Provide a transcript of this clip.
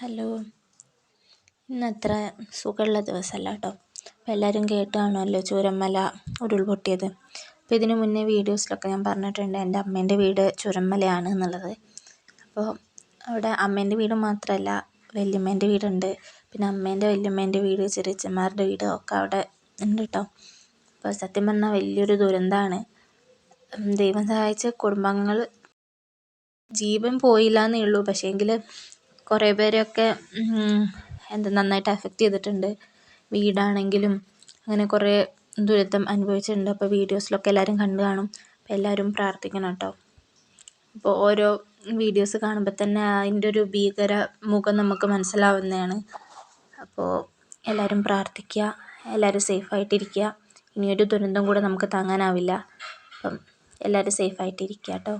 Hello. ഇന്ന് അത്ര സുഖമുള്ള ദിവസമല്ല കേട്ടോ. അപ്പോൾ എല്ലാവരും കേട്ട് കാണുമല്ലോ ചൂരന്മല ഉരുൾപൊട്ടിയത്. അപ്പോൾ ഇതിനു മുന്നേ വീഡിയോസിലൊക്കെ ഞാൻ പറഞ്ഞിട്ടുണ്ട് എന്റെ അമ്മേന്റെ വീട് ചുരന്മലയാണ് എന്നുള്ളത്. അപ്പോൾ അവിടെ അമ്മേന്റെ വീട് മാത്രമല്ല വല്യമ്മേന്റെ വീടുണ്ട്. പിന്നെ അമ്മേന്റെ വല്യമ്മേന്റെ വീട് ചെറിയച്ചന്മാരുടെ വീട് ഒക്കെ അവിടെ ഉണ്ട് കേട്ടോ. അപ്പോൾ സത്യം പറഞ്ഞാൽ വലിയൊരു ദുരന്തമാണ്. ദൈവം സഹായിച്ച കുടുംബങ്ങൾ ജീവൻ പോയില്ല എന്നേ ഉള്ളൂ. പക്ഷേങ്കിൽ കുറേ പേരെയൊക്കെ എന്താ നന്നായിട്ട് അഫക്റ്റ് ചെയ്തിട്ടുണ്ട്. വീടാണെങ്കിലും അങ്ങനെ കുറേ ദുരിതം അനുഭവിച്ചിട്ടുണ്ട്. അപ്പോൾ വീഡിയോസിലൊക്കെ എല്ലാവരും കണ്ടു കാണും. അപ്പോൾ എല്ലാവരും പ്രാർത്ഥിക്കണം കേട്ടോ അപ്പോൾ ഓരോ വീഡിയോസ് കാണുമ്പോൾ തന്നെ അതിന്റെ ഒരു ഭീകര മുഖം നമുക്ക് മനസ്സിലാവുന്നതാണ്. അപ്പോൾ എല്ലാവരും പ്രാർത്ഥിക്കുക എല്ലാവരും സേഫായിട്ടിരിക്കുക ഇനിയൊരു ദുരന്തം കൂടെ നമുക്ക് താങ്ങാനാവില്ല. അപ്പം എല്ലാവരും സേഫായിട്ടിരിക്കുക കേട്ടോ